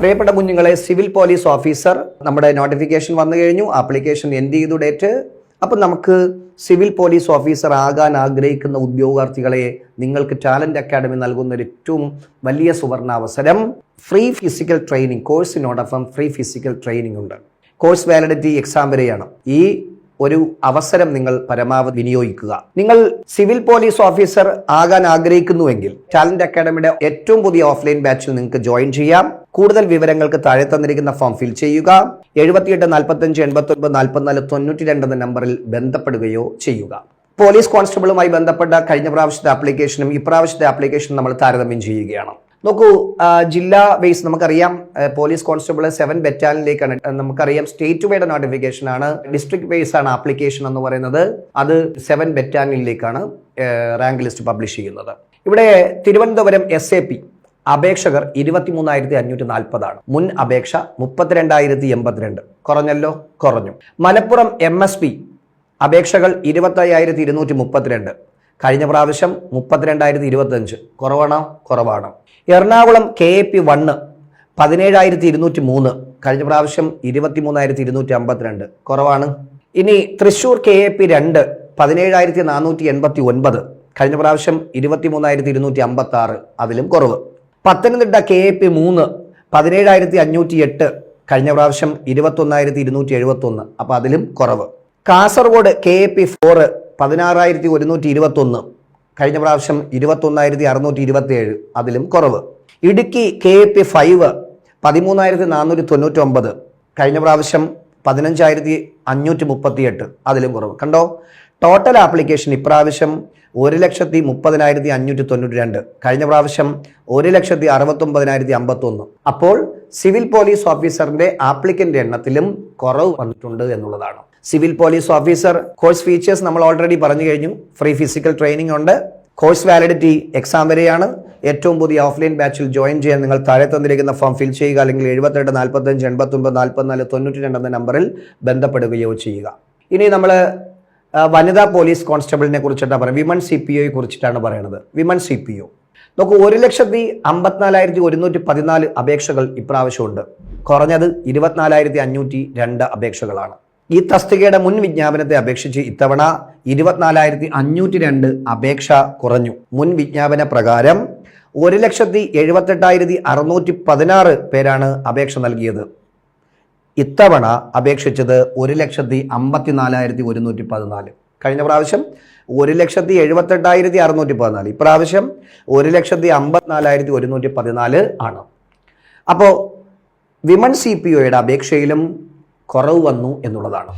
പ്രിയപ്പെട്ട കുഞ്ഞുങ്ങളെ civil police officer നമ്മുടെ നോട്ടിഫിക്കേഷൻ വന്നു കഴിഞ്ഞു. ആപ്ലിക്കേഷൻ എൻഡ് ചെയ്തു ഡേറ്റ് അപ്പം നമുക്ക് സിവിൽ പോലീസ് ഓഫീസർ ആകാൻ ആഗ്രഹിക്കുന്ന ഉദ്യോഗാർത്ഥികളെ നിങ്ങൾക്ക് ടാലന്റ് അക്കാഡമി നൽകുന്ന ഒരു ഏറ്റവും വലിയ സുവർണാവസരം ഫ്രീ ഫിസിക്കൽ ട്രെയിനിങ് കോഴ്സിനോടൊപ്പം ഫ്രീ ഫിസിക്കൽ ട്രെയിനിങ് ഉണ്ട്. കോഴ്സ് വാലിഡിറ്റി എക്സാം വരെയാണ്. ഈ ഒരു അവസരം നിങ്ങൾ പരമാവധി വിനിയോഗിക്കുക. നിങ്ങൾ സിവിൽ പോലീസ് ഓഫീസർ ആകാൻ ആഗ്രഹിക്കുന്നുവെങ്കിൽ ടാലന്റ് അക്കാഡമിയുടെ ഏറ്റവും പുതിയ ഓഫ്ലൈൻ ബാച്ചിൽ നിങ്ങൾക്ക് ജോയിൻ ചെയ്യാം. കൂടുതൽ വിവരങ്ങൾക്ക് താഴെ തന്നിരിക്കുന്ന ഫോം ഫിൽ ചെയ്യുക. എഴുപത്തിയെട്ട് നാൽപ്പത്തഞ്ച് എൺപത്തി ഒൻപത് നാൽപ്പത്തിനാല് തൊണ്ണൂറ്റി രണ്ട് എന്ന നമ്പറിൽ ബന്ധപ്പെടുകയോ ചെയ്യുക. പോലീസ് കോൺസ്റ്റബിളുമായി ബന്ധപ്പെട്ട കഴിഞ്ഞ പ്രാവശ്യത്തെ ആപ്ലിക്കേഷനും ഇപ്രാവശ്യത്തെ ആപ്ലിക്കേഷനും നമ്മൾ താരതമ്യം ചെയ്യുകയാണ്. നോക്കൂ ജില്ലാ ബേസ് നമുക്കറിയാം പോലീസ് കോൺസ്റ്റബിൾ സെവൻ ബറ്റാലിയനിലേക്കാണ് നമുക്കറിയാം സ്റ്റേറ്റ് വൈഡ് നോട്ടിഫിക്കേഷൻ ആണ് ഡിസ്ട്രിക്ട് ബേസ് ആണ് ആപ്ലിക്കേഷൻ എന്ന് പറയുന്നത്. അത് സെവൻ ബറ്റാലിയനിലേക്കാണ് റാങ്ക് ലിസ്റ്റ് പബ്ലിഷ് ചെയ്യുന്നത്. ഇവിടെ തിരുവനന്തപുരം എസ് എ പി അപേക്ഷകർ ഇരുപത്തിമൂന്നായിരത്തി അഞ്ഞൂറ്റി നാൽപ്പതാണ് മുൻ അപേക്ഷ മുപ്പത്തിരണ്ടായിരത്തി എൺപത്തിരണ്ട് കുറഞ്ഞല്ലോ? കുറഞ്ഞു. മലപ്പുറം എം എസ് പി അപേക്ഷകൾ ഇരുപത്തയ്യായിരത്തി ഇരുന്നൂറ്റി മുപ്പത്തിരണ്ട് കഴിഞ്ഞ പ്രാവശ്യം മുപ്പത്തിരണ്ടായിരത്തി ഇരുപത്തഞ്ച് കുറവാണോ? കുറവാണ്. Ernakulam K A P one പതിനേഴായിരത്തി ഇരുന്നൂറ്റി മൂന്ന് കഴിഞ്ഞ പ്രാവശ്യം ഇരുപത്തി മൂന്നായിരത്തി ഇരുന്നൂറ്റി അമ്പത്തിരണ്ട് കുറവാണ്. ഇനി തൃശ്ശൂർ കെ എ പി രണ്ട് പതിനേഴായിരത്തി നാനൂറ്റി എൺപത്തി ഒൻപത് കഴിഞ്ഞ പ്രാവശ്യം ഇരുപത്തി മൂന്നായിരത്തി ഇരുന്നൂറ്റി അമ്പത്തി ആറ് അതിലും കുറവ്. പത്തനംതിട്ട കെ എ പി മൂന്ന് പതിനേഴായിരത്തി അഞ്ഞൂറ്റി എട്ട് കഴിഞ്ഞ പ്രാവശ്യം ഇരുപത്തൊന്നായിരത്തി ഇരുന്നൂറ്റി എഴുപത്തി ഒന്ന് അപ്പോൾ അതിലും കുറവ്. Kasaragod K A P four പതിനാറായിരത്തി ഒരുന്നൂറ്റി ഇരുപത്തൊന്ന് കഴിഞ്ഞ പ്രാവശ്യം ഇരുപത്തൊന്നായിരത്തി അറുന്നൂറ്റി ഇരുപത്തി ഏഴ് അതിലും കുറവ്. Idukki K A P five പതിമൂന്നായിരത്തി നാനൂറ്റി തൊണ്ണൂറ്റി ഒമ്പത് കഴിഞ്ഞ പ്രാവശ്യം പതിനഞ്ചായിരത്തി അഞ്ഞൂറ്റി മുപ്പത്തി എട്ട് അതിലും കുറവ്. കണ്ടോ? ടോട്ടൽ ആപ്ലിക്കേഷൻ ഇപ്രാവശ്യം ഒരു ലക്ഷത്തി മുപ്പതിനായിരത്തി അഞ്ഞൂറ്റി തൊണ്ണൂറ്റി രണ്ട് കഴിഞ്ഞ പ്രാവശ്യം ഒരു ലക്ഷത്തി അറുപത്തൊമ്പതിനായിരത്തി അമ്പത്തൊന്ന് അപ്പോൾ സിവിൽ പോലീസ് ഓഫീസറിന്റെ ആപ്ലിക്കന്റ് എണ്ണത്തിലും കുറവ് വന്നിട്ടുണ്ട് എന്നുള്ളതാണ്. Civil police officer course features നമ്മൾ ഓൾറെഡി പറഞ്ഞു കഴിഞ്ഞു. ഫ്രീ ഫിസിക്കൽ ട്രെയിനിങ് ഉണ്ട്. കോഴ്സ് വാലിഡിറ്റി എക്സാം വരെയാണ്. ഏറ്റവും പുതിയ ഓഫ്ലൈൻ ബാച്ചിൽ ജോയിൻ ചെയ്യാൻ നിങ്ങൾ താഴെ തന്നിരിക്കുന്ന ഫോം ഫിൽ ചെയ്യുക അല്ലെങ്കിൽ എഴുപത്തെട്ട് നാൽപ്പത്തഞ്ച് എൺപത്തൊമ്പത് നാൽപ്പത്തിനാല് തൊണ്ണൂറ്റി രണ്ട് എന്ന നമ്പറിൽ ബന്ധപ്പെടുകയോ ചെയ്യുക. ഇനി നമ്മൾ വനിതാ പോലീസ് കോൺസ്റ്റബിളിനെ കുറിച്ചിട്ടാണ് പറയുന്നത്. വിമൻ സി പി ഒയെ കുറിച്ചിട്ടാണ് പറയുന്നത്. വിമൻ സി പി ഒ നോക്കൂ ഒരു ലക്ഷത്തി അമ്പത്തിനാലായിരത്തി ഒരുന്നൂറ്റി പതിനാല് അപേക്ഷകൾ ഇപ്രാവശ്യമുണ്ട്. കുറഞ്ഞത് ഇരുപത്തിനാലായിരത്തി അഞ്ഞൂറ്റി രണ്ട് അപേക്ഷകളാണ്. ഈ തസ്തികയുടെ മുൻ വിജ്ഞാപനത്തെ അപേക്ഷിച്ച് ഇത്തവണ ഇരുപത്തിനാലായിരത്തി അഞ്ഞൂറ്റി രണ്ട് അപേക്ഷ കുറഞ്ഞു. മുൻ വിജ്ഞാപന പ്രകാരം ഒരു ലക്ഷത്തി എഴുപത്തെട്ടായിരത്തി അറുന്നൂറ്റി പതിനാറ് പേരാണ് അപേക്ഷ നൽകിയത്. ഇത്തവണ അപേക്ഷിച്ചത് ഒരു ലക്ഷത്തി അമ്പത്തിനാലായിരത്തി ഒരുന്നൂറ്റി പതിനാല്. കഴിഞ്ഞ പ്രാവശ്യം ഒരു ലക്ഷത്തി എഴുപത്തെട്ടായിരത്തി അറുന്നൂറ്റി പതിനാല്. ഇപ്രാവശ്യം ഒരു ലക്ഷത്തി അമ്പത്തിനാലായിരത്തി ഒരുന്നൂറ്റി പതിനാല് ആണ് അപ്പോൾ വിമൺ സി പി ഒയുടെ അപേക്ഷയിലും കുറവ് വന്നു എന്നുള്ളതാണ്.